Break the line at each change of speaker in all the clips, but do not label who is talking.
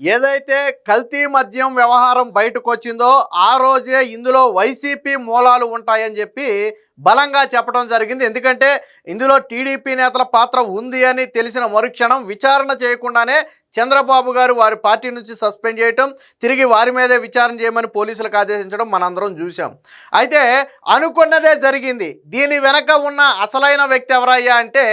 ఏదైతే కల్తీ మద్యం వ్యవహారం బయటకు వచ్చిందో ఆ రోజే ఇందులో వైసీపీ మూలాలు ఉంటాయని చెప్పి బలంగా చెప్పడం జరిగింది. ఎందుకంటే ఇందులో టీడీపీ నేతల పాత్ర ఉంది అని తెలిసిన మరుక్షణం విచారణ చేయకుండానే చంద్రబాబు గారు వారి పార్టీ నుంచి సస్పెండ్ చేయటం తిరిగి వారి మీదే విచారణ చేయమని పోలీసులకు ఆదేశించడం మనందరం చూసాం అయితే అనుకున్నదే జరిగింది. దీని వెనక ఉన్న అసలైన వ్యక్తి ఎవరయ్యా అంటే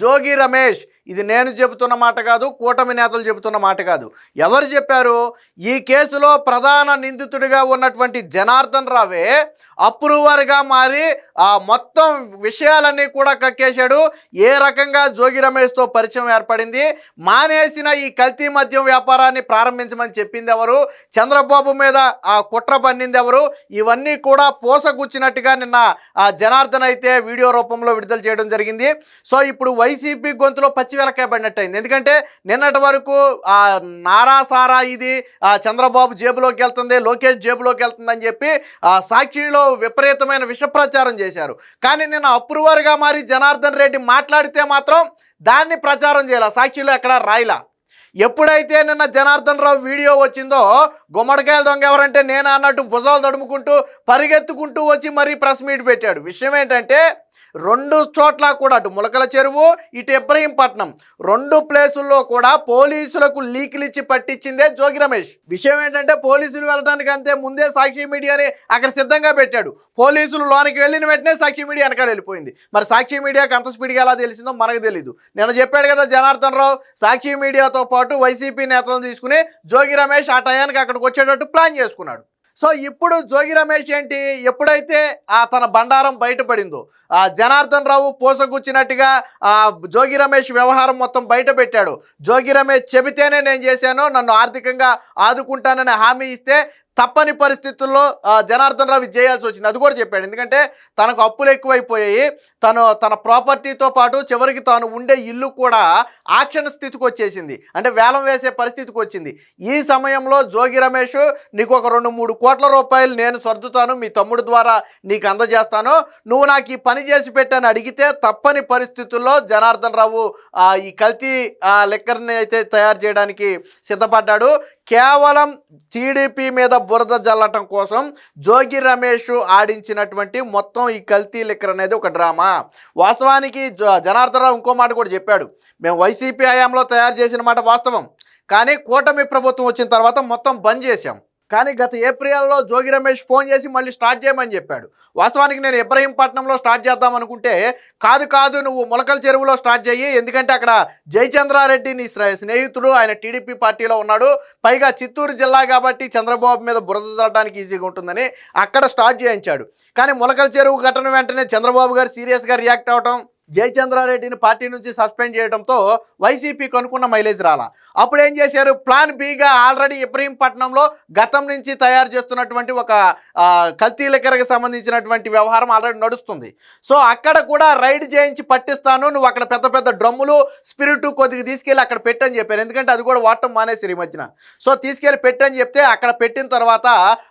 జోగి రమేష్. ఇది నేను చెబుతున్న మాట కాదు కూటమి నేతలు చెబుతున్న మాట కాదు. ఎవరు చెప్పారు? ఈ కేసులో ప్రధాన నిందితుడిగా ఉన్నటువంటి జనార్దన్ రావే అప్రూవర్గా మారి ఆ మొత్తం విషయాలన్నీ కూడా కక్కేశాడు. ఏ రకంగా జోగి రమేష్తో పరిచయం ఏర్పడింది? మానేసిన ఈ కల్తీ మద్యం వ్యాపారాన్ని ప్రారంభించమని చెప్పింది ఎవరు? చంద్రబాబు మీద ఆ కుట్ర పన్నింది ఎవరు? ఇవన్నీ కూడా పోసగుచ్చినట్టుగా నిన్న ఆ జనార్దన్ అయితే వీడియో రూపంలో విడుదల చేయడం జరిగింది. సో ఇప్పుడు వైసీపీ గొంతులో పచ్చి వెలకాయ అయింది ఎందుకంటే నిన్నటి వరకు ఆ నారా సారా ఇది ఆ చంద్రబాబు జేబులోకి వెళ్తుంది లోకేష్ జేబులోకి వెళ్తుందని చెప్పి ఆ సాక్షిలో విపరీతమైన విషప్రచారం చేశారు. కానీ నిన్న అప్రూవర్గా మారి జనార్దన్ రెడ్డి మాట్లాడితే మాత్రం దాన్ని ప్రచారం చేయాల సాక్షిలో ఎక్కడ రాయిలా. ఎప్పుడైతే నిన్న జనార్దన్ రావు వీడియో వచ్చిందో గుమ్మడికాయల దొంగ ఎవరంటే నేను అన్నట్టు భుజాలు తడుముకుంటూ పరిగెత్తుకుంటూ వచ్చి మరీ ప్రెస్ మీట్ పెట్టాడు. విషయం ఏంటంటే రెండు చోట్ల కూడా అటు ములకల చెరువు ఇటు ఇబ్రహీంపట్నం. రెండు ప్లేసుల్లో కూడా పోలీసులకు లీకులు ఇచ్చి పట్టించిందే జోగి రమేష్. విషయం ఏంటంటే పోలీసులు వెళ్ళడానికి అంతే ముందే సాక్షి మీడియాని అక్కడ సిద్ధంగా పెట్టాడు. పోలీసులు లోనికి వెళ్ళిన వెంటనే సాక్షి మీడియా వెనకాల వెళ్ళిపోయింది. మరి సాక్షి మీడియాకి అంత స్పీడ్గా ఎలా తెలిసిందో మనకు తెలియదు నిన్న చెప్పాడు కదా జనార్దన్ రావు సాక్షి మీడియాతో పాటు వైసీపీ నేతలను తీసుకుని జోగి రమేష్ ఆ టయానికి అక్కడికి వచ్చేటట్టు ప్లాన్ చేసుకున్నాడు. సో ఇప్పుడు జోగి రమేష్ ఏంటి? ఎప్పుడైతే ఆ తన బండారం బయటపడిందో ఆ జనార్దన్ రావు పోసగుచ్చినట్టుగా ఆ జోగి రమేష్ వ్యవహారం మొత్తం బయట పెట్టాడు జోగి రమేష్ చెబితేనే నేను చేశాను నన్ను ఆర్థికంగా ఆదుకుంటానని హామీ ఇస్తే తప్పని పరిస్థితుల్లో జనార్దన్ రావు చేయాల్సి వచ్చింది. అది కూడా చెప్పాడు. ఎందుకంటే తనకు అప్పులు ఎక్కువైపోయాయి. తను తన ప్రాపర్టీతో పాటు చివరికి తాను ఉండే ఇల్లు కూడా ఆక్షన్ స్థితికి వచ్చేసింది. అంటే వేలం వేసే పరిస్థితికి వచ్చింది. ఈ సమయంలో జోగి రమేష్ నీకు ఒక రెండు మూడు కోట్ల రూపాయలు నేను సర్దుతాను మీ తమ్ముడు ద్వారా నీకు అందజేస్తాను. నువ్వు నాకు ఈ పని చేసి పెట్టని అడిగితే తప్పని పరిస్థితుల్లో జనార్దన్ రావు ఈ కల్తీ లెక్కర్ని లిక్కర్ని అయితే తయారు చేయడానికి సిద్ధపడ్డాడు. కేవలం టీడీపీ మీద బురద జల్లటం కోసం జోగి రమేష్ ఆడించినటువంటి మొత్తం ఈ కల్తీ లిక్కర్ అనేది ఒక డ్రామా. వాస్తవానికి జ- ఇంకో మాట కూడా చెప్పాడు. మేము వైసీపీ హయాంలో తయారు చేసిన మాట వాస్తవం. కానీ కూటమి ప్రభుత్వం వచ్చిన తర్వాత మొత్తం బంద్ చేశాం. కానీ గత ఏప్రిల్లో జోగి రమేష్ ఫోన్ చేసి మళ్ళీ స్టార్ట్ చేయమని చెప్పాడు. వాస్తవానికి నేను ఇబ్రహీంపట్నంలో స్టార్ట్ చేద్దాం అనుకుంటే కాదు కాదు నువ్వు మొలకల చెరువులో స్టార్ట్ చేయి ఎందుకంటే అక్కడ జయచంద్రారెడ్డి నీ స్నేహితుడు ఆయన టీడీపీ పార్టీలో ఉన్నాడు. పైగా చిత్తూరు జిల్లా కాబట్టి చంద్రబాబు మీద బురద చల్లడానికి ఈజీగా ఉంటుందని అక్కడ స్టార్ట్ చేయించాడు. కానీ మొలకల చెరువు ఘటన వెంటనే చంద్రబాబు గారు సీరియస్గా రియాక్ట్ అవటం జయచంద్రారెడ్డిని పార్టీ నుంచి సస్పెండ్ చేయడంతో వైసీపీకి అనుకున్న మైలేజ్ రాలా. అప్పుడు ఏం చేశారు? ప్లాన్ బిగా ఆల్రెడీ ఇబ్రహీంపట్నంలో గతం నుంచి తయారు చేస్తున్నటువంటి ఒక ఆ, కల్తీ సంబంధించినటువంటి వ్యవహారం ఆల్రెడీ నడుస్తుంది. సో అక్కడ కూడా రైడ్ చేయించి పట్టిస్తాను నువ్వు అక్కడ పెద్ద పెద్ద డ్రమ్ములు స్పిరిట్ కొద్దిగా తీసుకెళ్ళి అక్కడ పెట్టని చెప్పారు. ఎందుకంటే అది కూడా వాడటం మానేసారు ఈ మధ్యన. సో తీసుకెళ్ళి పెట్టని చెప్తే అక్కడ పెట్టిన తర్వాత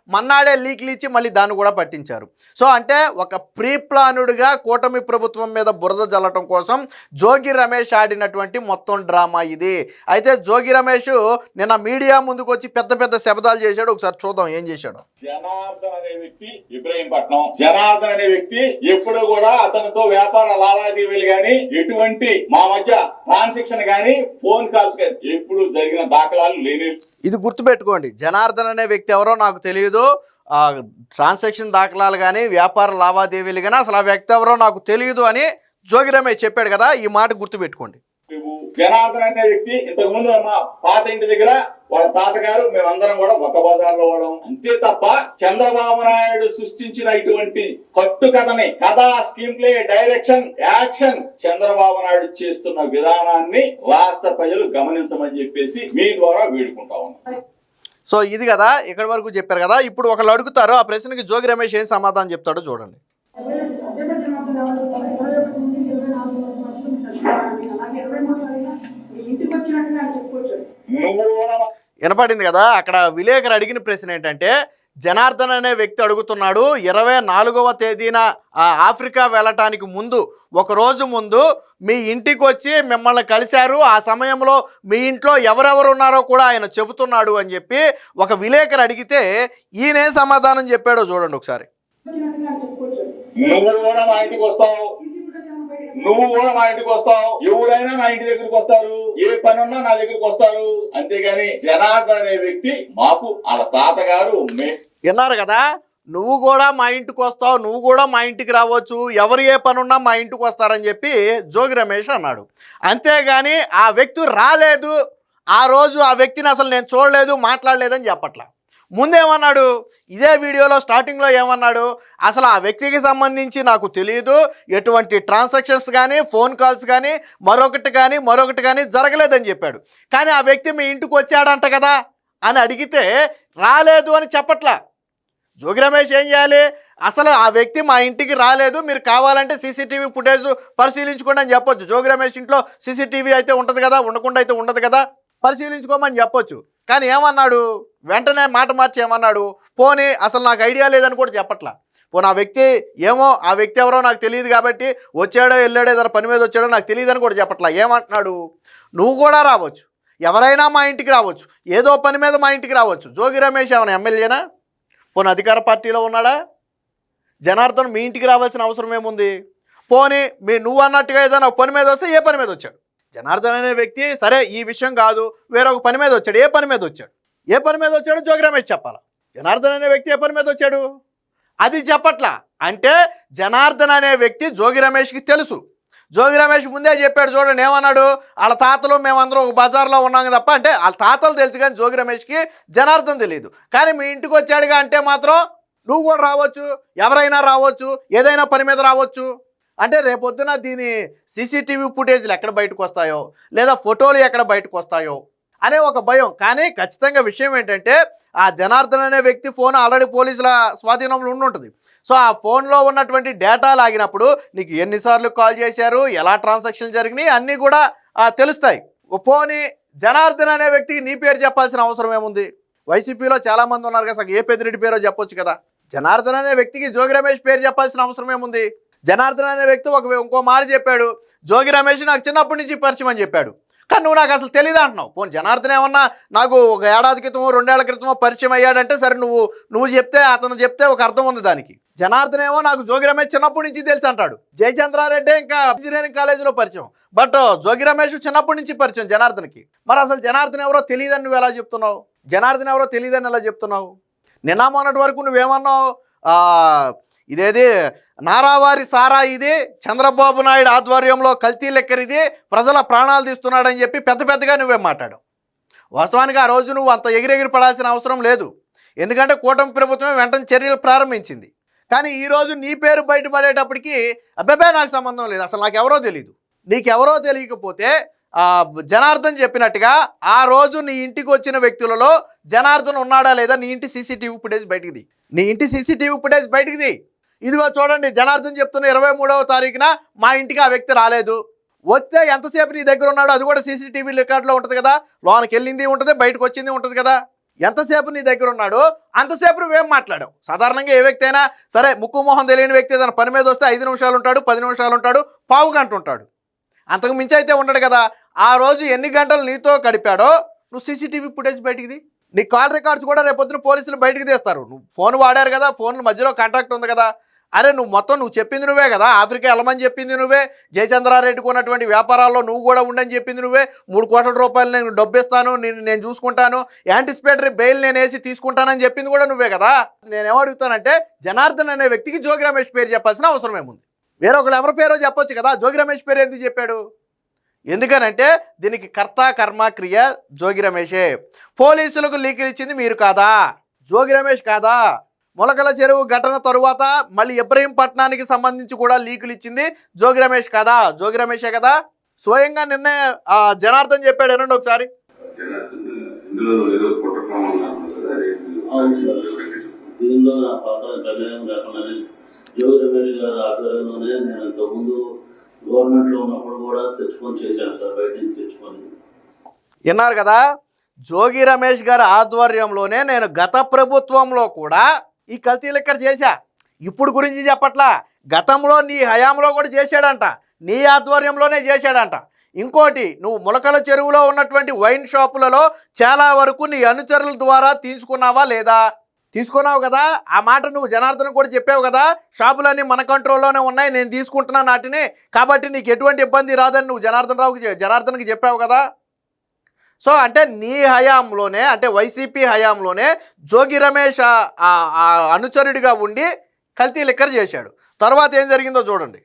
మన్నాడే లీక్లు ఇచ్చి మళ్ళీ దాన్ని కూడా పట్టించారు. సో అంటే ఒక ప్రీ ప్లానుడ్గా కూటమి ప్రభుత్వం మీద బురద జల్లటం కోసం జోగి రమేష్ ఆడినటువంటి మొత్తం డ్రామా ఇది. అయితే జోగి రమేష్ నిన్న మీడియా ముందుకు వచ్చి పెద్ద పెద్ద శబ్దాలు చేశాడు. ఒకసారి చూద్దాం ఏం చేశాడు.
జనార్దన్ అనే వ్యక్తి ఇబ్రహీంపట్నం. జనార్దన్ అనే వ్యక్తి ఎప్పుడు కూడా అతనితో వ్యాపార లావాదేవీలు గాని ఎటువంటి మా మధ్య ట్రాన్సాక్షన్ గాని ఫోన్ కాల్స్ గాని ఎప్పుడు జరిగిన దాఖలాలు లేని
ఇది గుర్తుపెట్టుకోండి. జనార్దన్ అనే వ్యక్తి ఎవరో నాకు తెలియదు. ట్రాన్సాక్షన్ దాఖలాలు కానీ వ్యాపార లావాదేవీలు కానీ అసలు ఆ వ్యక్తి ఎవరో నాకు తెలియదు అని జోగి రమేష్ చెప్పాడు కదా ఈ మాట గుర్తుపెట్టుకోండి.
జనార్దన్ అనే వ్యక్తి ఇంతకు ముందు మా పాత ఇంటి దగ్గర వాళ్ళ తాతగారు మేమందరం కూడా ఒక బజార్లో వాడడం అంతే తప్ప చంద్రబాబు నాయుడు సృష్టించిన ఇటువంటి కట్టు కథని కథ screenplay direction action Chandrababu Naidu చేస్తున్న విధానాన్ని రాష్ట్ర ప్రజలు గమనించమని చెప్పేసి మీ ద్వారా వేడుకుంటా ఉన్నాం.
సో ఇది కదా ఇక్కడి వరకు చెప్పారు కదా ఇప్పుడు ఒకళ్ళు అడుగుతారు ఆ ప్రశ్నకి జోగి రమేష్ ఏం సమాధానం చెప్తాడో చూడండి
ఇంటికి వచ్చినట్టుగా చెప్పుకోవచ్చు
నువ్వు కూడా మా-
వినపడింది కదా అక్కడ విలేకరు అడిగిన ప్రశ్న ఏంటంటే జనార్దన్ అనే వ్యక్తి అడుగుతున్నాడు ఇరవై నాలుగవ తేదీన ఆ ఆఫ్రికా వెళ్ళటానికి ముందు ఒక రోజు ముందు మీ ఇంటికి వచ్చి మిమ్మల్ని కలిశారు ఆ సమయంలో మీ ఇంట్లో ఎవరెవరు ఉన్నారో కూడా ఆయన చెబుతున్నాడు అని చెప్పి ఒక విలేకరు అడిగితే ఈయనే సమాధానం చెప్పాడో చూడండి ఒకసారి.
నువ్వు కూడా మా ఇంటికి వస్తావు. నువ్వు కూడా మా ఇంటికి వస్తావు. ఎవరైనా నా ఇంటి దగ్గరికి వస్తారు. ఏ పని ఉన్నా నా దగ్గరికి వస్తారు. అంతేగాని జనార్దన్ అనే వ్యక్తి మాకు వాళ్ళ తాతగారు మే.
విన్నారు కదా? నువ్వు కూడా మా ఇంటికి వస్తావు నువ్వు కూడా మా ఇంటికి రావచ్చు. ఎవరు ఏ పని ఉన్నా మా ఇంటికి వస్తారని చెప్పి జోగి రమేష్ అన్నాడు. అంతేగాని ఆ వ్యక్తి రాలేదు. ఆ రోజు ఆ వ్యక్తిని అసలు నేను చూడలేదు మాట్లాడలేదని చెప్పట్లా. ముందేమన్నాడు? ఇదే వీడియోలో స్టార్టింగ్లో ఏమన్నాడు? అసలు ఆ వ్యక్తికి సంబంధించి నాకు తెలియదు ఎటువంటి ట్రాన్సాక్షన్స్ కానీ ఫోన్ కాల్స్ కానీ మరొకటి కానీ మరొకటి కానీ జరగలేదని చెప్పాడు. కానీ ఆ వ్యక్తి మీ ఇంటికి వచ్చాడంట కదా అని అడిగితే రాలేదు అని చెప్పట్లా. జోగి రమేష్ ఏం చేయాలి? అసలు ఆ వ్యక్తి మా ఇంటికి రాలేదు. మీరు కావాలంటే సీసీటీవీ ఫుటేజ్ పరిశీలించుకోండి అని చెప్పొచ్చు. జోగి రమేష్ ఇంట్లో సీసీటీవీ అయితే ఉంటుంది కదా ఉండకుండా అయితే ఉండదు కదా. పరిశీలించుకోమని చెప్పొచ్చు. కానీ ఏమన్నాడు? వెంటనే మాట మార్చి ఏమన్నాడు? పోనీ అసలు నాకు ఐడియా లేదని కూడా చెప్పట్లా. పోనీ ఆ వ్యక్తి ఏమో ఆ వ్యక్తి ఎవరో నాకు తెలియదు కాబట్టి వచ్చాడో వెళ్ళాడో ఏదైనా పని మీద వచ్చాడో నాకు తెలియదని కూడా చెప్పట్లా. ఏమంటున్నాడు? నువ్వు కూడా రావచ్చు. ఎవరైనా మా ఇంటికి రావచ్చు. ఏదో పని మీద మా ఇంటికి రావచ్చు. జోగి రమేష్ ఏమైనా ఎమ్మెల్యేనా? పోనీ అధికార పార్టీలో ఉన్నాడా? జనార్దన్ మీ ఇంటికి రావాల్సిన అవసరం ఏముంది? పోనీ మీ నువ్వు అన్నట్టుగా ఏదైనా పని మీద వస్తే ఏ పని మీద వచ్చాడు? జనార్దన్ అనే వ్యక్తి సరే ఈ విషయం కాదు వేరొక పని మీద వచ్చాడు ఏ పని మీద వచ్చాడు? ఏ పని మీద వచ్చాడు? జోగి రమేష్ చెప్పాలా? జనార్దన్ అనే వ్యక్తి ఏ పని మీద వచ్చాడు? అది చెప్పట్లా. అంటే జనార్దన్ అనే వ్యక్తి జోగి రమేష్కి తెలుసు. జోగి రమేష్ ముందే చెప్పాడు చూడండి ఏమన్నాడు? వాళ్ళ తాతలు మేమందరం ఒక బజార్లో ఉన్నాం తప్ప అంటే వాళ్ళ తాతలు తెలుసు కానీ జోగి రమేష్కి జనార్దన్ తెలియదు కానీ మీ ఇంటికి వచ్చాడుగా అంటే మాత్రం నువ్వు కూడా రావచ్చు ఎవరైనా రావచ్చు ఏదైనా పని మీద రావచ్చు. అంటే రేపొద్దున దీని సీసీటీవీ ఫుటేజ్లు ఎక్కడ బయటకు వస్తాయో లేదా ఫోటోలు ఎక్కడ బయటకు వస్తాయో అనే ఒక భయం. కానీ ఖచ్చితంగా విషయం ఏంటంటే ఆ జనార్దన్ అనే వ్యక్తి ఫోన్ ఆల్రెడీ పోలీసుల స్వాధీనంలో ఉండుంటుంది. సో ఆ ఫోన్లో ఉన్నటువంటి డేటా లాగినప్పుడు నీకు ఎన్నిసార్లు కాల్ చేశారు ఎలా ట్రాన్సాక్షన్ జరిగినాయి అన్నీ కూడా తెలుస్తాయి. ఓ పోనీ జనార్దన్ అనే వ్యక్తికి నీ పేరు చెప్పాల్సిన అవసరం ఏముంది? వైసీపీలో చాలామంది ఉన్నారు కదా అసలు ఏ పెద్దిరెడ్డి పేరో చెప్పొచ్చు కదా. జనార్దన్ అనే వ్యక్తికి జోగి రమేష్ పేరు చెప్పాల్సిన అవసరం ఏముంది? జనార్దన్ అనే వ్యక్తి ఒక ఇంకో మాట చెప్పాడు జోగి రమేష్ నాకు చిన్నప్పటి నుంచి పరిచయం అని చెప్పాడు. కానీ నువ్వు నాకు అసలు తెలియదు అంటున్నావు. పోను జనార్దన్ ఏమన్నా నాకు ఒక ఏడాది క్రితమో రెండేళ్ళ క్రితమో పరిచయం అయ్యాడంటే సరే నువ్వు నువ్వు చెప్తే అతను చెప్తే ఒక అర్థం ఉంది దానికి. జనార్దన్ ఏమో నాకు జోగి రమేష్ చిన్నప్పటి నుంచి తెలుసు అంటాడు. జయచంద్రారెడ్డి ఇంకా ఇంజనీరింగ్ కాలేజీలో పరిచయం. బట్ జోగి రమేష్ చిన్నప్పటి నుంచి పరిచయం జనార్దన్కి. మరి అసలు జనార్దన్ ఎవరో తెలియదని నువ్వు ఎలా చెప్తున్నావు? జనార్దన్ ఎవరో తెలియదని ఎలా చెప్తున్నావు? నిన్న మొన్నటి వరకు నువ్వేమన్నావు ఇదేది? నారావారి సారా ఇది చంద్రబాబు నాయుడు ఆధ్వర్యంలో కల్తీ లెక్కర్ ఇది ప్రజల ప్రాణాలు తీస్తున్నాడని చెప్పి పెద్ద పెద్దగా నువ్వే మాట్లాడావు. వాస్తవానికి ఆ రోజు నువ్వు అంత ఎగిరెగిరి పడాల్సిన అవసరం లేదు. ఎందుకంటే కూటమి ప్రభుత్వం వెంటనే చర్యలు ప్రారంభించింది. కానీ ఈరోజు నీ పేరు బయటపడేటప్పటికి అబ్బాబే నాకు సంబంధం లేదు. అసలు నాకు ఎవరో తెలియదు నీకెవరో తెలియకపోతే జనార్దన్ చెప్పినట్టుగా ఆ రోజు నీ ఇంటికి వచ్చిన వ్యక్తులలో జనార్దన్ ఉన్నాడా లేదా నీ ఇంటి సీసీటీవీ ఫుటేజ్ బయటికిది నీ ఇంటి సీసీటీవీ ఫుటేజ్ బయటికిది ఇదిగో చూడండి జనార్దన్ చెప్తున్న ఇరవై మూడవ తారీఖున మా ఇంటికి ఆ వ్యక్తి రాలేదు. వస్తే ఎంతసేపు నీ దగ్గర ఉన్నాడో అది కూడా సీసీటీవీ రికార్డులో ఉంటుంది కదా? లోనకి వెళ్ళింది ఉంటుంది బయటకు వచ్చింది ఉంటుంది కదా? ఎంతసేపు నీ దగ్గర ఉన్నాడో అంతసేపు నువ్వేం మాట్లాడావు? సాధారణంగా ఏ వ్యక్తి అయినా సరే ముక్కు మొహం తెలియని వ్యక్తి ఏదైనా పని మీద వస్తే ఐదు నిమిషాలు ఉంటాడు పది నిమిషాలు ఉంటాడు పావు గంట ఉంటాడు. అంతకు మించి అయితే ఉండడు కదా. ఆ రోజు ఎన్ని గంటలు నీతో గడిపాడో నువ్వు సీసీటీవీ ఫుటేజ్ బయటికి నీ కాల్ రికార్డ్స్ కూడా రేపొద్దున పోలీసులు బయటికి తీస్తారు. నువ్వు ఫోన్ వాడారు కదా ఫోన్ మధ్యలో కాంటాక్ట్ ఉంది కదా. అరే నువ్వు మొత్తం నువ్వు చెప్పింది నువ్వే కదా. ఆఫ్రికా వెళ్ళమని చెప్పింది నువ్వే. జయచంద్రారెడ్డికి ఉన్నటువంటి వ్యాపారాల్లో నువ్వు కూడా ఉండని చెప్పింది నువ్వే. మూడు కోట్ల రూపాయలు నేను డబ్బిస్తాను నేను నేను చూసుకుంటాను. యాంటిసిపేటరీ బెయిల్ నేను వేసి తీసుకుంటానని చెప్పింది కూడా నువ్వే కదా. నేను ఏమడుగుతానంటే జనార్దన్ అనే వ్యక్తికి జోగి రమేష్ పేరు చెప్పాల్సిన అవసరం ఏముంది? వేరొకరు ఎవరి పేరో చెప్పొచ్చు కదా. జోగి రమేష్ పేరు ఎందుకు చెప్పాడు? ఎందుకనంటే దీనికి కర్త కర్మ క్రియ జోగి రమేషే. పోలీసులకు లీకులు ఇచ్చింది మీరు కాదా? జోగి రమేష్ కాదా? మొలకల చెరువు ఘటన తరువాత మళ్ళీ ఇబ్రహీంపట్నానికి సంబంధించి కూడా లీకులు ఇచ్చింది జోగి రమేష్ కదా జోగి రమేషే కదా స్వయంగా నిన్న ఆ, జనార్దన్ చెప్పాడు వినండి ఒకసారి
ఇందులో ఏదో కుట్ర ప్రమాణం ఉంది కదా రేపు
అవును సార్.
వివరంగా చెప్పు.
దీనిలో నా పాత్ర ప్రమేయం లేకుండానే యోగి రమేష్ గారి ఆధ్వర్యంలోనే నేను ఇంతకుముందు గవర్నమెంట్లో ఉన్నప్పుడు కూడా తెచ్చుకొని చేశాను సార్ బయట నుంచి తెచ్చుకొని
విన్నారు కదా జోగి రమేష్ గారి ఆధ్వర్యంలోనే నేను గత ప్రభుత్వంలో కూడా ఈ కల్తీ లెక్కర్ చేశా? ఇప్పుడు గురించి చెప్పట్లా? గతంలో నీ హయాంలో కూడా చేశాడంట. నీ ఆధ్వర్యంలోనే చేశాడంట. ఇంకోటి నువ్వు ములకల చెరువులో ఉన్నటువంటి వైన్ షాపులలో చాలా వరకు నీ అనుచరుల ద్వారా తీసుకున్నావా లేదా? తీసుకున్నావు కదా? ఆ మాట నువ్వు జనార్దన్ కూడా చెప్పావు కదా? షాపులన్నీ మన కంట్రోల్లోనే ఉన్నాయి నేను తీసుకుంటున్నాను వాటిని కాబట్టి నీకు ఎటువంటి ఇబ్బంది రాదని నువ్వు జనార్దన్ రావుకి జనార్దన్కి చెప్పావు కదా? సో అంటే నీ హయాంలోనే అంటే వైసీపీ హయాంలోనే జోగి రమేష్ అనుచరుడిగా ఉండి కల్తీ లిక్కర్ చేశాడు. తర్వాత ఏం జరిగిందో చూడండి.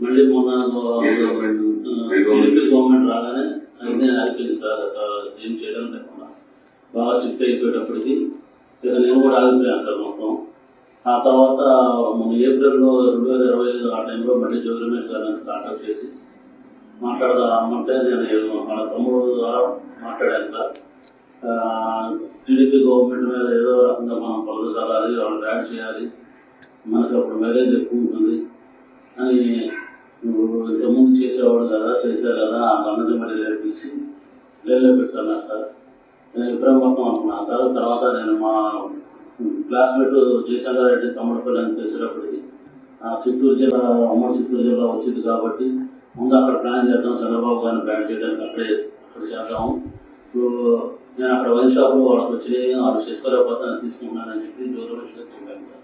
మళ్ళీ మొన్న
గవర్నమెంట్?
రాగానే అన్నీ ఆగిపోయింది సార్. అసలు ఏం చేయడం లేకుండా. బాగా స్ట్రిక్ట్ అయిపోయేటప్పటికి ఇక నేను కూడా ఆగిపోయాను సార్ మొత్తం. ఆ తర్వాత మన ఏప్రిల్లో రెండు వేల ఇరవై ఐదు ఆ టైంలో మళ్ళీ జోగి రమేష్ కాంటాక్ట్ చేసి మాట్లాడదామంటే నేను వాళ్ళ తమ్ముడు ద్వారా మాట్లాడాను సార్. టీడీపీ గవర్నమెంట్ మీద ఏదో రకంగా మనం పనులు సాగాలి వాళ్ళని యాడ్ చేయాలి. మనకి అప్పుడు మ్యారేజ్ ఎక్కువ ఉంటుంది. అని నువ్వు ఇంతకుముందు చేసేవాడు కదా చేశారు కదా ఆ అన్నది మరి పిలిచి లేలే పెట్టాను సార్? నేను ఇప్పుడే మొత్తం అనుకున్నా. సార్ తర్వాత నేను మా క్లాస్మేట్ జయశంకర్ రెడ్డి తమ్ముడుపల్లి అని తెలిసేటప్పటికి ఆ చిత్తూరు జిల్లా అమ్మ చిత్తూరు జిల్లా వచ్చింది కాబట్టి ముందు అక్కడ ప్లాన్ చేద్దాం చంద్రబాబు గారిని ప్లాన్ చేయడానికి అక్కడే అక్కడ చేద్దాము ఇప్పుడు నేను అక్కడ వైన్ షాప్లో వాళ్ళకి వచ్చి వాళ్ళు చేసుకోలేకపోతే తీసుకున్నానని చెప్పి జోరు చెప్పాను సార్.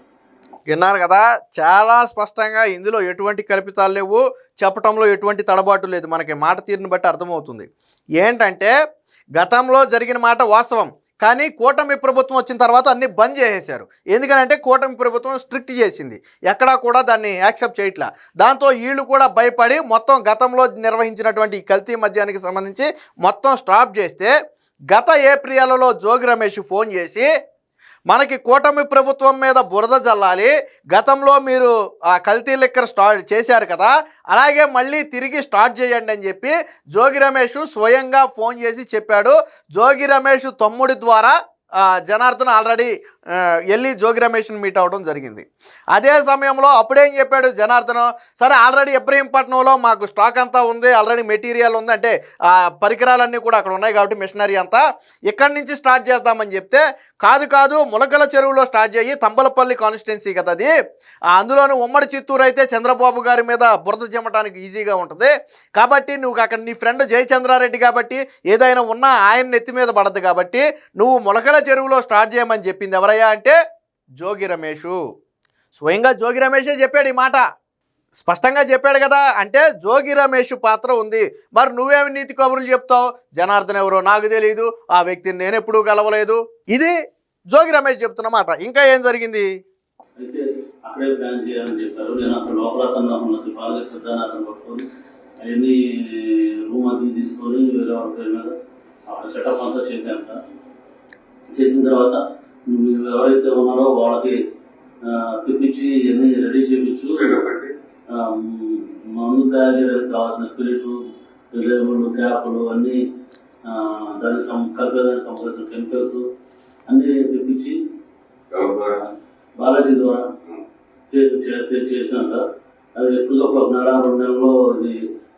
విన్నారు కదా చాలా స్పష్టంగా ఇందులో ఎటువంటి కల్పితాలు లేవు చెప్పటంలో ఎటువంటి తడబాటు లేదు. మనకి మాట తీరుని బట్టి అర్థమవుతుంది. ఏంటంటే గతంలో జరిగిన మాట వాస్తవం. కానీ కూటమి ప్రభుత్వం వచ్చిన తర్వాత అన్ని బంద్ చేసేశారు. ఎందుకనంటే కూటమి ప్రభుత్వం స్ట్రిక్ట్ చేసింది. ఎక్కడా కూడా దాన్ని యాక్సెప్ట్ చేయట్లా. దాంతో వీళ్ళు కూడా భయపడి మొత్తం గతంలో నిర్వహించినటువంటి కల్తీ మద్యానికి సంబంధించి మొత్తం స్టాప్ చేస్తే గత ఏప్రిల్లో జోగి రమేష్ ఫోన్ చేసి మనకి కూటమి ప్రభుత్వం మీద బురద జల్లాలి. గతంలో మీరు ఆ కల్తీ లిక్కర్ స్టార్ట్ చేశారు కదా అలాగే మళ్ళీ తిరిగి స్టార్ట్ చేయండి అని చెప్పి జోగి రమేష్ స్వయంగా ఫోన్ చేసి చెప్పాడు. జోగి రమేష్ తమ్ముడి ద్వారా జనార్దన్ ఆల్రెడీ వెళ్ళి జోగి రమేష్ని మీట్ అవ్వడం జరిగింది. అదే సమయంలో అప్పుడేం చెప్పాడు జనార్దన్? సరే ఆల్రెడీ ఇబ్రహీంపట్నంలో మాకు స్టాక్ అంతా ఉంది ఆల్రెడీ మెటీరియల్ ఉంది అంటే ఆ పరికరాలన్నీ కూడా అక్కడ ఉన్నాయి కాబట్టి మిషనరీ అంతా. ఇక్కడి నుంచి స్టార్ట్ చేద్దామని చెప్తే కాదు కాదు ములకల చెరువులో స్టార్ట్ చేయి తంబలపల్లి కాన్స్టిట్యున్సీ కదా అది. అందులోనే ఉమ్మడి చిత్తూరు అయితే చంద్రబాబు గారి మీద బురద చెమ్మటానికి ఈజీగా ఉంటుంది. కాబట్టి నువ్వు అక్కడ నీ ఫ్రెండ్ జయచంద్రారెడ్డి కాబట్టి ఏదైనా ఉన్నా ఆయన నెత్తి మీద పడద్దు కాబట్టి నువ్వు ములకల చెరువులో స్టార్ట్ చేయమని చెప్పింది ఎవరైనా ఎవరయ్యా అంటే జోగి రమేషు. స్వయంగా జోగి రమేషే చెప్పాడు ఈ మాట. స్పష్టంగా చెప్పాడు కదా అంటే జోగి రమేష్ పాత్ర ఉంది. మరి నువ్వేమి నీతి కబుర్లు చెప్తావు? జనార్దన్ ఎవరో నాకు తెలియదు ఆ వ్యక్తిని నేను ఎప్పుడూ కలవలేదు. ఇది జోగి రమేష్ చెప్తున్న మాట. ఇంకా ఏం జరిగింది?
అక్కడే ప్లాన్ చేయాలని చెప్పారు. నేను అక్కడ లోపల అతను సిద్ధాన్ని అతను పట్టుకొని అవన్నీ రూమ్ అది తీసుకొని వేరే వాళ్ళ మీద అక్కడ సెటప్ అంతా చేశాను సార్. చేసిన తర్వాత ఎవరైతే ఉన్నారో వాళ్ళకి తెప్పించి ఇవన్నీ రెడీ చేయించు మందు తయారు చేయడానికి కావాల్సిన స్పిరిట్ లేబుల్ క్యాపులు అన్నీ దానికి సం కలిపేదానికి కావాల్సిన కెమికల్స్ అన్నీ తెప్పించి బాలాజీ ద్వారా చే- చే- చే- చేశాను సార్ అది ఎప్పటికప్పుడు ఒక నెల రెండు నెలల్లో ఇది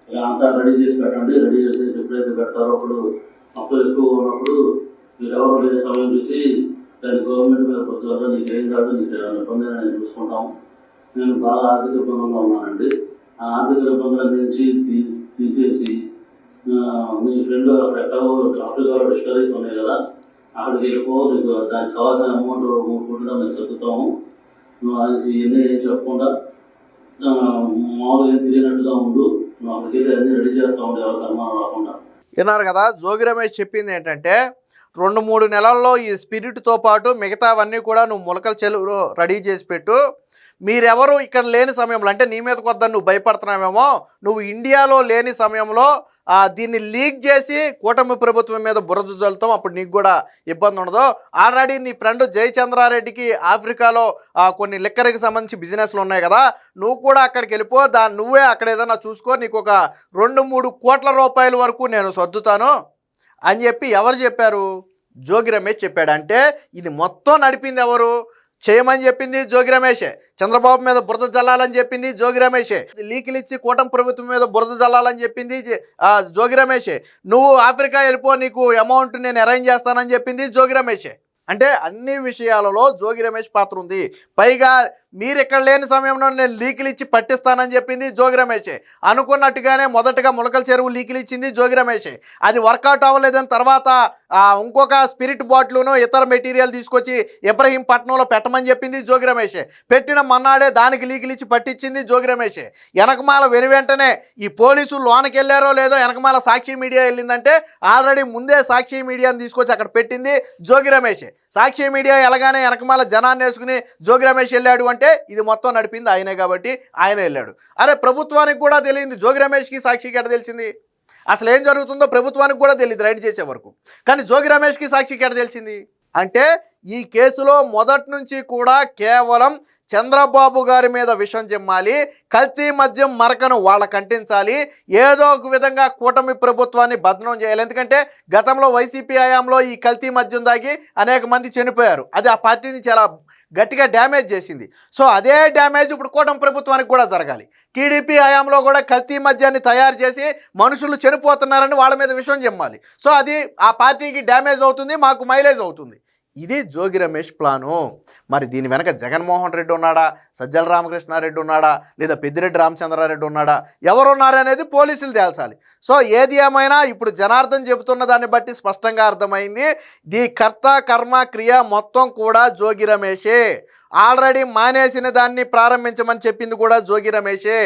ఇలా అంతా రెడీ చేసి పెట్టండి రెడీ చేసి ఎప్పుడైతే పెడతారో అప్పుడు అప్పులు ఎక్కువ ఉన్నప్పుడు మీరు ఎవరు సమయం చూసి లేదు గవర్నమెంట్ మీద కూర్చోవాలో నీకు ఏం కాదు నీకు ఇబ్బంది నేను చూసుకుంటాము నేను బాగా ఆర్థిక ఇబ్బందుల్లో ఉన్నానండి. ఆ ఆర్థిక ఇబ్బందుల నుంచి తీ- తీసేసి మీ ఫ్రెండ్ అక్కడ ఎక్కడో ఆఫ్రికాలో డిస్కవరీ ఉన్నాయి కదా అక్కడికి వెళ్ళిపో నీకు దానికి కావాల్సిన అమౌంట్ మూడు కోట్లుగా మేము సర్దుతాము. నువ్వు అది ఇవన్నీ ఏం చెప్పకుండా మామూలుగా తిరిగినట్టుగా ఉండు. నువ్వు అక్కడికి వెళ్ళి అన్నీ రెడీ చేస్తా ఉండే ఎవరికి అనుమానం రాకుండా.
విన్నారు కదా జోగి రమేష్ చెప్పింది ఏంటంటే రెండు మూడు నెలల్లో ఈ స్పిరిట్తో పాటు మిగతావన్నీ కూడా నువ్వు మొలకల చెలువులో రెడీ చేసి పెట్టు. మీరెవరు ఇక్కడ లేని సమయంలో అంటే నీ మీద వద్దని నువ్వు భయపడుతున్నావేమో నువ్వు ఇండియాలో లేని సమయంలో దీన్ని లీక్ చేసి కూటమి ప్రభుత్వం మీద బురద జల్లుతాం అప్పుడు నీకు కూడా ఇబ్బంది ఉండదు. ఆల్రెడీ నీ ఫ్రెండ్ జయచంద్రారెడ్డికి ఆఫ్రికాలో కొన్ని లిక్కర్కి సంబంధించి బిజినెస్లు ఉన్నాయి కదా నువ్వు కూడా అక్కడికి వెళ్ళిపో దాన్ని నువ్వే అక్కడ ఏదైనా చూసుకో నీకు ఒక రెండు మూడు కోట్ల రూపాయల వరకు నేను సర్దుతాను. అని చెప్పి ఎవరు చెప్పారు? జోగి రమేష్ చెప్పాడు. అంటే ఇది మొత్తం నడిపింది ఎవరు? చేయమని చెప్పింది జోగి రమేషే. చంద్రబాబు మీద బురద జల్లాలని చెప్పింది జోగి రమేషే. లీకులు ఇచ్చి కూటమి ప్రభుత్వం మీద బురద జల్లాలని చెప్పింది ఆ, జోగి రమేషే. నువ్వు ఆఫ్రికా వెళ్ళిపో నీకు అమౌంట్ నేను అరేంజ్ చేస్తానని చెప్పింది జోగి రమేషే. అంటే అన్ని విషయాలలో జోగి రమేష్ పాత్ర ఉంది. పైగా మీరు ఇక్కడ లేని సమయంలో నేను లీకులు ఇచ్చి పట్టిస్తానని చెప్పింది జోగి రమేషే. అనుకున్నట్టుగానే మొదటగా ములకల చెరువు లీకులు ఇచ్చింది జోగి రమేషే. అది వర్కౌట్ అవ్వలేదని తర్వాత ఇంకొక స్పిరిట్ బాటిల్ను ఇతర మెటీరియల్ తీసుకొచ్చి ఇబ్రహీం పట్నంలో పెట్టమని చెప్పింది జోగి రమేషే. పెట్టిన మన్నాడే దానికి లీకులు ఇచ్చి పట్టించింది జోగి రమేషే. వెనకమాల వెను వెంటనే ఈ పోలీసులు లోనకి వెళ్ళారో లేదో వెనకమాల సాక్షి మీడియా వెళ్ళిందంటే ఆల్రెడీ ముందే సాక్షి మీడియాని తీసుకొచ్చి అక్కడ పెట్టింది జోగి రమేషే. సాక్షి మీడియా ఎలాగానే వెనకమాల జనాన్ని వేసుకుని జోగి రమేష్ వెళ్ళాడు అంటే ఇది మొత్తం నడిపింది ఆయనే కాబట్టి ఆయన వెళ్ళాడు. అరే ప్రభుత్వానికి కూడా తెలియంది జోగి రమేష్కి సాక్షికి ఎట తెలిసింది? అసలు ఏం జరుగుతుందో ప్రభుత్వానికి కూడా తెలియదు రైడ్ చేసే వరకు. కానీ జోగి రమేష్కి సాక్షికి ఎట తెలిసింది? అంటే ఈ కేసులో మొదటి నుంచి కూడా కేవలం చంద్రబాబు గారి మీద విషం చెమ్మాలి కల్తీ మద్యం మరకను వాళ్ళ కంటించాలి ఏదో ఒక విధంగా కూటమి ప్రభుత్వాన్ని బదనం చేయాలి. ఎందుకంటే గతంలో వైసీపీ హయాంలో ఈ కల్తీ మద్యం దాగి అనేక మంది చనిపోయారు. అది ఆ పార్టీని చాలా గట్టిగా డ్యామేజ్ చేసింది. సో అదే డ్యామేజ్ ఇప్పుడు కూటమి ప్రభుత్వానికి కూడా జరగాలి. టీడీపీ హయాంలో కూడా కల్తీ మద్యాన్ని తయారు చేసి మనుషులు చనిపోతున్నారని వాళ్ళ మీద విషయం చెమ్మాలి సో అది ఆ పార్టీకి డ్యామేజ్ అవుతుంది మాకు మైలేజ్ అవుతుంది. ఇది జోగి రమేష్ ప్లాను. మరి దీని వెనక జగన్మోహన్ రెడ్డి ఉన్నాడా? సజ్జల రామకృష్ణారెడ్డి ఉన్నాడా? లేదా పెద్దిరెడ్డి రామచంద్రారెడ్డి ఉన్నాడా? ఎవరున్నారనేది పోలీసులు తేల్చాలి. సో ఏది ఏమైనా ఇప్పుడు జనార్దన్ చెబుతున్న దాన్ని బట్టి స్పష్టంగా అర్థమైంది. దీ కర్త కర్మ క్రియ మొత్తం కూడా జోగి రమేషే. ఆల్రెడీ మానేసిన దాన్ని ప్రారంభించమని చెప్పింది కూడా జోగి రమేషే.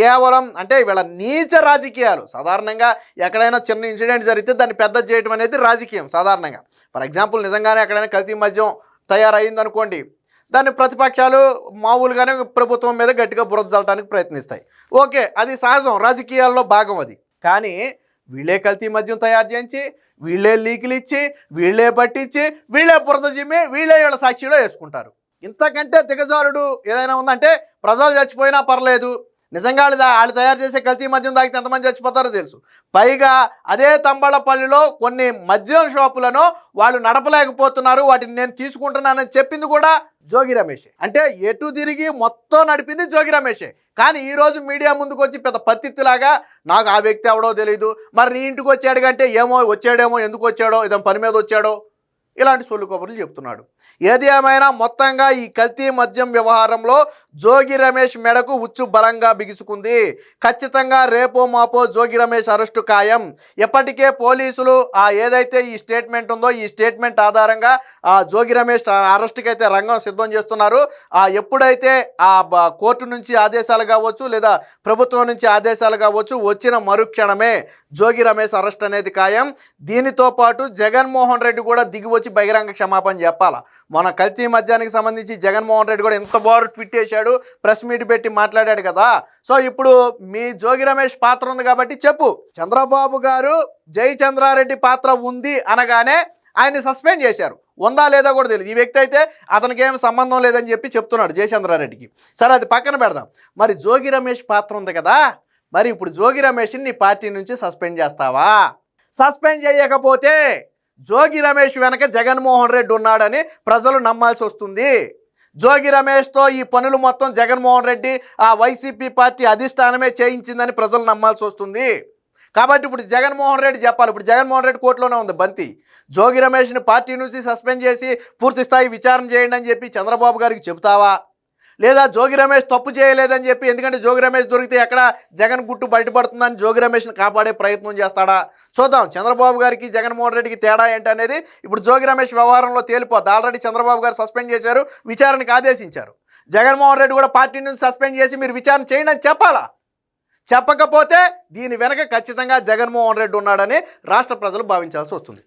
కేవలం అంటే వీళ్ళ నీచ రాజకీయాలు. సాధారణంగా ఎక్కడైనా చిన్న ఇన్సిడెంట్ జరిగితే దాన్ని పెద్ద చేయడం అనేది రాజకీయం సాధారణంగా. ఫర్ ఎగ్జాంపుల్ నిజంగానే ఎక్కడైనా కల్తీ మద్యం తయారైందనుకోండి దాన్ని ప్రతిపక్షాలు మామూలుగానే ప్రభుత్వం మీద గట్టిగా బురద ప్రయత్నిస్తాయి. ఓకే అది సహజం. రాజకీయాల్లో భాగం అది. కానీ వీళ్ళే కల్తీ మద్యం తయారు చేయించి వీళ్ళే లీకులు ఇచ్చి వీళ్ళే పట్టించి వీళ్ళే బురద జిమ్మి వీళ్ళే వీళ్ళ సాక్షిలో వేసుకుంటారు. ఇంతకంటే దిగజారుడు ఏదైనా ఉందంటే ప్రజలు చచ్చిపోయినా పర్లేదు. నిజంగా వాళ్ళు వాళ్ళు తయారు చేసే కల్తీ మద్యం తాగితే ఎంతమంది చచ్చిపోతారో తెలుసు. పైగా అదే తంబళపల్లిలో కొన్ని మద్యం షాపులను వాళ్ళు నడపలేకపోతున్నారు. వాటిని నేను తీసుకుంటున్నానని చెప్పింది కూడా జోగి రమేష్. అంటే ఎటు తిరిగి మొత్తం నడిపింది జోగి రమేషే. కానీ ఈ రోజు మీడియా ముందుకు వచ్చి పెద్ద పత్తిత్తులాగా నాకు ఆ వ్యక్తి ఎవడో తెలియదు మరి నీ ఇంటికి వచ్చాడు కంటే ఏమో వచ్చాడేమో ఎందుకు వచ్చాడో ఇదని పని మీద వచ్చాడో? ఇలాంటి సొల్లు కబుర్లు చెప్తున్నాడు. ఏది ఏమైనా మొత్తంగా ఈ కల్తీ మద్యం వ్యవహారంలో జోగి రమేష్ మెడకు ఉచ్చు బలంగా బిగుసుకుంది. ఖచ్చితంగా రేపో మాపో జోగి రమేష్ అరెస్టు ఖాయం. ఎప్పటికే పోలీసులు ఆ ఏదైతే ఈ స్టేట్మెంట్ ఉందో ఈ స్టేట్మెంట్ ఆధారంగా ఆ జోగి రమేష్ అరెస్టుకి అయితే రంగం సిద్ధం చేస్తున్నారు. ఆ ఎప్పుడైతే ఆ కోర్టు నుంచి ఆదేశాలు కావచ్చు లేదా ప్రభుత్వం నుంచి ఆదేశాలు కావచ్చు వచ్చిన మరుక్షణమే జోగి రమేష్ అరెస్ట్ అనేది ఖాయం. దీనితో పాటు జగన్మోహన్ రెడ్డి కూడా దిగి వచ్చి బహిరంగ క్షమాపణ చెప్పాలా? మన కల్తీ మద్యానికి సంబంధించి జగన్మోహన్ రెడ్డి కూడా ఎంత బాగా ట్వీట్ చేశాడు ప్రెస్ మీట్ పెట్టి మాట్లాడాడు కదా. సో ఇప్పుడు మీ జోగి రమేష్ పాత్ర ఉంది కాబట్టి చెప్పు. చంద్రబాబు గారు జై చంద్రారెడ్డి పాత్ర ఉంది అనగానే ఆయన్ని సస్పెండ్ చేశారు. ఉందా లేదా కూడా తెలియదు ఈ వ్యక్తి అయితే అతనికి ఏం సంబంధం లేదని చెప్పి చెప్తున్నాడు జయచంద్రారెడ్డికి సరే అది పక్కన పెడదాం. మరి జోగి రమేష్ పాత్ర ఉంది కదా మరి ఇప్పుడు జోగి రమేష్ని నీ పార్టీ నుంచి సస్పెండ్ చేస్తావా? సస్పెండ్ చేయకపోతే జోగి రమేష్ వెనక జగన్మోహన్ రెడ్డి ఉన్నాడని ప్రజలు నమ్మాల్సి వస్తుంది. జోగి రమేష్తో ఈ పనులు మొత్తం జగన్మోహన్ రెడ్డి ఆ వైసీపీ పార్టీ అధిష్టానమే చేయించిందని ప్రజలు నమ్మాల్సి వస్తుంది. కాబట్టి ఇప్పుడు జగన్మోహన్ రెడ్డి చెప్పాలి. ఇప్పుడు జగన్మోహన్ రెడ్డి కోర్టులోనే ఉంది బంతి. జోగి రమేష్ని పార్టీ నుంచి సస్పెండ్ చేసి పూర్తి స్థాయి విచారణ చేయండి అని చెప్పి చంద్రబాబు గారికి చెబుతావా? లేదా జోగి రమేష్ తప్పు చేయలేదని చెప్పి ఎందుకంటే జోగి రమేష్ దొరికితే ఎక్కడ జగన్ గుట్టు బయటపడుతుందని జోగి రమేష్ని కాపాడే ప్రయత్నం చేస్తాడా? చూద్దాం. చంద్రబాబు గారికి జగన్మోహన్ రెడ్డికి తేడా ఏంటి అనేది ఇప్పుడు జోగి రమేష్ వ్యవహారంలో తేలిపోద్ది. ఆల్రెడీ చంద్రబాబు గారు సస్పెండ్ చేశారు విచారణకు ఆదేశించారు. జగన్మోహన్ రెడ్డి కూడా పార్టీ నుంచి సస్పెండ్ చేసి మీరు విచారణ చేయండి అని చెప్పాలా? చెప్పకపోతే దీని వెనక ఖచ్చితంగా జగన్మోహన్ రెడ్డి ఉన్నాడని రాష్ట్ర ప్రజలు భావించాల్సి వస్తుంది.